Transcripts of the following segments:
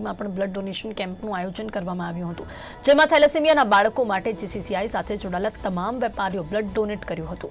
માં પણ blood donation કેમ્પનું આયોજન કરવામાં આવ્યું હતું. જેમાં થેલેસેમિયાના બાળકો માટે જીસીસીઆઈ સાથે જોડાયેલા તમામ વેપારીઓ બ્લડ ડોનેટ કર્યું હતું.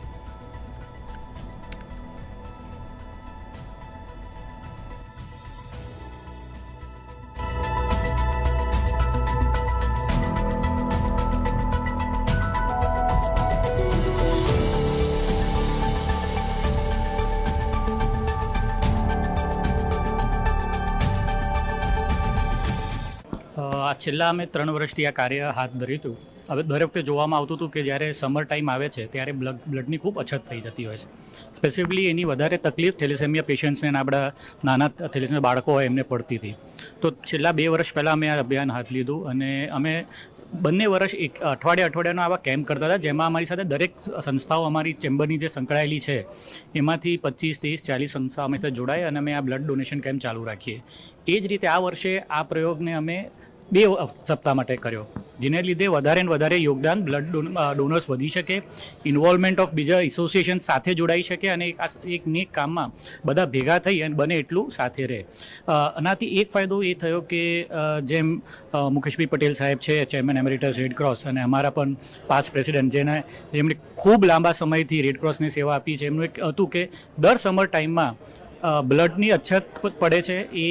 છેલ્લા અમે ત્રણ વર્ષથી આ કાર્ય હાથ ધર્યું હતું. હવે દર વખતે જોવામાં આવતું હતું કે જ્યારે સમર ટાઈમ આવે છે, ત્યારે બ્લડ બ્લડની ખૂબ અછત થઈ જતી હોય છે. સ્પેસિફિકલી એની વધારે તકલીફ થેલેસેમિયા પેશન્ટ્સને આપણા નાના થેલેસેમિયા બાળકો હોય એમને પડતી હતી. તો છેલ્લા બે વર્ષ પહેલાં અમે આ અભિયાન હાથ લીધું અને અમે બંને વર્ષ એક અઠવાડિયા અઠવાડિયાનો આવા કેમ્પ કરતા હતા, જેમાં અમારી સાથે દરેક સંસ્થાઓ અમારી ચેમ્બરની જે સંકળાયેલી છે, એમાંથી પચીસ, ત્રીસ, ચાલીસ સંસ્થાઓ અમે જોડાય અને અમે આ બ્લડ ડોનેશન કેમ્પ ચાલુ રાખીએ. એ જ રીતે આ વર્ષે આ પ્રયોગને અમે બે સપ્તાહ માટે કર્યો. જેને લીધે વધારે ને વધારે યોગદાન બ્લડ ડોનર્સ વધી શકે ઇન્વોલ્વમેન્ટ ઓફ બીજા એસોસિએશન સાથે જોડાઈ શકે અને એક નેક કામમાં બધા ભેગા થઈ અને બને એટલું સાથે રહે. આનાથી એક ફાયદો એ થયો કે જેમ મુકેશભાઈ પટેલ સાહેબ છે ચેરમેન એમેરિટસ રેડ ક્રોસ અને અમારા પણ પાસ પ્રેસિડેન્ટ જેને, જેમણે ખૂબ લાંબા સમયથી રેડ ક્રોસની સેવા આપી છે. એમનું એક હતું કે દર સમર ટાઈમમાં બ્લડની અછત પડે છે એ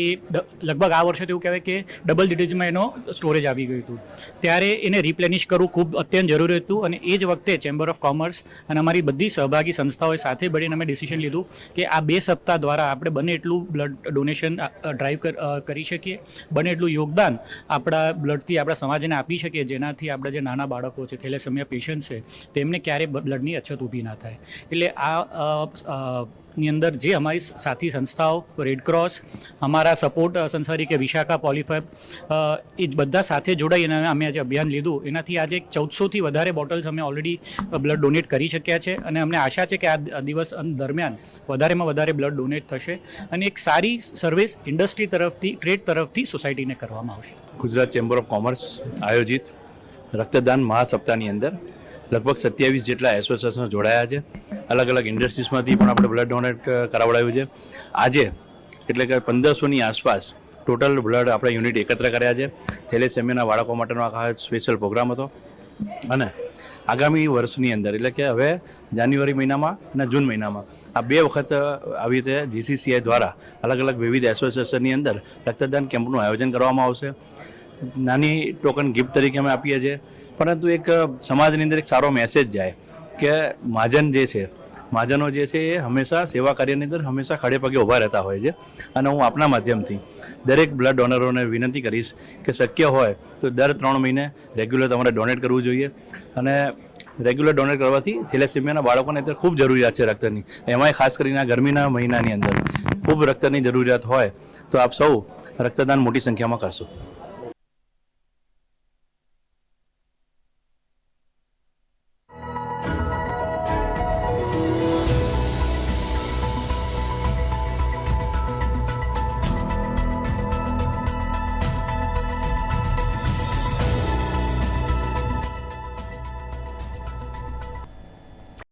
લગભગ આ વર્ષે એવું કહેવાય કે ડબલ ડિટેજમાં એનો સ્ટોરેજ આવી ગયું હતું. ત્યારે એને રિપ્લેનિશ કરવું ખૂબ અત્યંત જરૂરી હતું અને એ જ વખતે ચેમ્બર ઓફ કોમર્સ અને અમારી બધી સહભાગી સંસ્થાઓએ સાથે મળીને અમે ડિસિઝન લીધું કે આ બે સપ્તાહ દ્વારા આપણે બને એટલું બ્લડ ડોનેશન ડ્રાઈવ કરી શકીએ, બને એટલું યોગદાન આપણા બ્લડથી આપણા સમાજને આપી શકીએ, જેનાથી આપણા જે નાના બાળકો છે, થેલેસેમિયા પેશન્ટ છે, તેમને ક્યારેય બ્લડની અછત ઊભી ના થાય. એટલે આ ની અંદર જે અમારી સાથી સંસ્થાઓ રેડ ક્રોસ અમારા સપોર્ટ સંસ્થા તરીકે વિશાખા પોલિફેબ એ બધા સાથે જોડાઈ અને અમે આજે અભિયાન લીધું. એનાથી આજે ચૌદસોથી વધારે બોટલ્સ અમે ઓલરેડી બ્લડ ડોનેટ કરી શક્યા છે અને અમને આશા છે કે આ દિવસ દરમિયાન વધારેમાં વધારે બ્લડ ડોનેટ થશે અને એક સારી સર્વિસ ઇન્ડસ્ટ્રી તરફથી ટ્રેડ તરફથી સોસાયટીને કરવામાં આવશે. ગુજરાત ચેમ્બર ઓફ કોમર્સ આયોજિત રક્તદાન મહાસપ્તાહની અંદર લગભગ સત્યાવીસ જેટલા એસોસિએશનો જોડાયા છે. અલગ અલગ ઇન્ડસ્ટ્રીઝમાંથી પણ આપણે બ્લડ ડોનેટ કરાવડાવ્યું છે. આજે એટલે કે પંદરસોની આસપાસ ટોટલ બ્લડ આપણે યુનિટ એકત્ર કર્યા છે. થેલેસેમિયાના બાળકો માટેનો આ સ્પેશિયલ પ્રોગ્રામ હતો. અને આગામી વર્ષની અંદર, એટલે કે હવે જાન્યુઆરી મહિનામાં અને જૂન મહિનામાં, આ બે વખત આવી રીતે જીસીસીઆઈ દ્વારા અલગ અલગ વિવિધ એસોસિએશનની અંદર રક્તદાન કેમ્પનું આયોજન કરવામાં આવશે. નાની ટોકન ગિફ્ટ તરીકે અમે આપીએ છીએ. પરંતુ એક સમાજની અંદર એક સારો મેસેજ જાય. કે મહાજન જે છે મહાજનો જે છે એ હંમેશા સેવા કાર્યની અંદર હંમેશા ખડે પગે ઊભા રહેતા હોય છે. અને હું આપના માધ્યમથી દરેક બ્લડ ડોનરોને વિનંતી કરીશ કે શક્ય હોય તો દર ત્રણ મહિને રેગ્યુલર તમારે ડોનેટ કરવું જોઈએ. અને રેગ્યુલર ડોનેટ કરવાથી થેલેસેમિયાના બાળકોને અત્યારે ખૂબ જરૂરિયાત છે રક્તની. એમાંય ખાસ કરીને ગરમીના મહિનાની અંદર ખૂબ રક્તની જરૂરિયાત હોય તો આપ સૌ રક્તદાન મોટી સંખ્યામાં કરશો.